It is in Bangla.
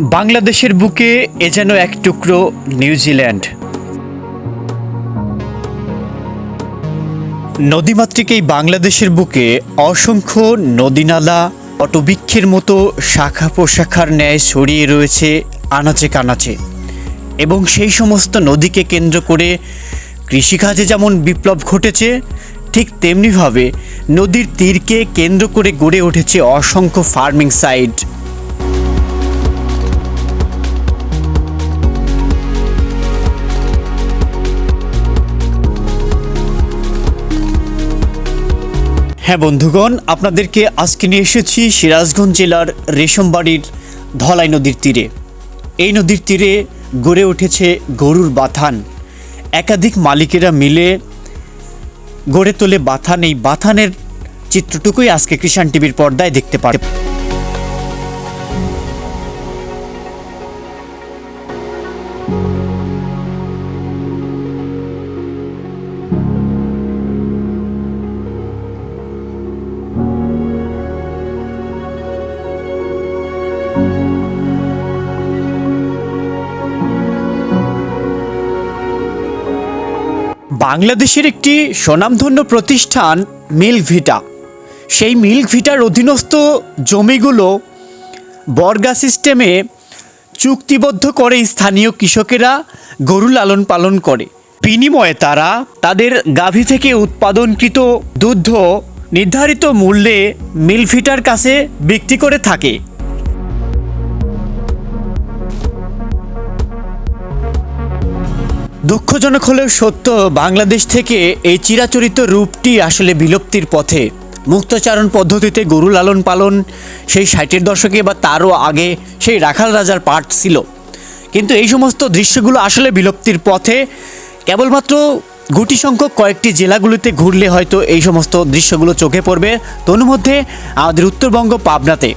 বাংলাদেশের বুকে এ যেন এক টুকরো নিউজিল্যান্ড। নদীমাতৃক এই বাংলাদেশের বুকে অসংখ্য নদীনালা, অটবৃক্ষের মতো শাখা প্রশাখার ন্যায় ছড়িয়ে রয়েছে আনাচে কানাচে। এবং সেই সমস্ত নদীকে কেন্দ্র করে কৃষিকাজে যেমন বিপ্লব ঘটেছে, ঠিক তেমনিভাবে নদীর তীরকে কেন্দ্র করে গড়ে উঠেছে অসংখ্য ফার্মিং সাইট। হ্যাঁ বন্ধুগণ, আপনাদেরকে আজকে নিয়ে এসেছি সিরাজগঞ্জ জেলার রেশমবাড়ির ধলাই নদীর তীরে। এই নদীর তীরে গড়ে উঠেছে গরুর বাথান। একাধিক মালিকেরা মিলে গড়ে তোলে বাথান। এই বাথানের চিত্রটুকুই আজকে কৃষাণ টিভির পর্দায় দেখতে পারে বাংলাদেশের একটি স্বনামধন্য প্রতিষ্ঠান মিল্ক ভিটা সেই মিল্ক ভিটার অধীনস্থ জমিগুলো বর্গা সিস্টেমে চুক্তিবদ্ধ করে স্থানীয় কৃষকেরা গরু লালন পালন করে। বিনিময়ে তারা তাদের গাভী থেকে উৎপাদনকৃত দুধ নির্ধারিত মূল্যে মিলফিটার কাছে বিক্রি করে থাকে। দুঃখজনক হলেও সত্য, বাংলাদেশ থেকে এই চিরাচরিত রূপটি আসলে বিলুপ্তির পথে। মুক্তচারণ পদ্ধতিতে গরু লালন পালন, সেই ষাটের দশকে বা তারও আগে সেই রাখাল রাজার পাঠ ছিল। কিন্তু এই সমস্ত দৃশ্যগুলো আসলে বিলুপ্তির পথে। কেবলমাত্র গুটি সংখ্যক কয়েকটি জেলাগুলিতে ঘুরলে হয়তো এই সমস্ত দৃশ্যগুলো চোখে পড়বে। তন্মধ্যে আমাদের উত্তরবঙ্গ পাবনাতে।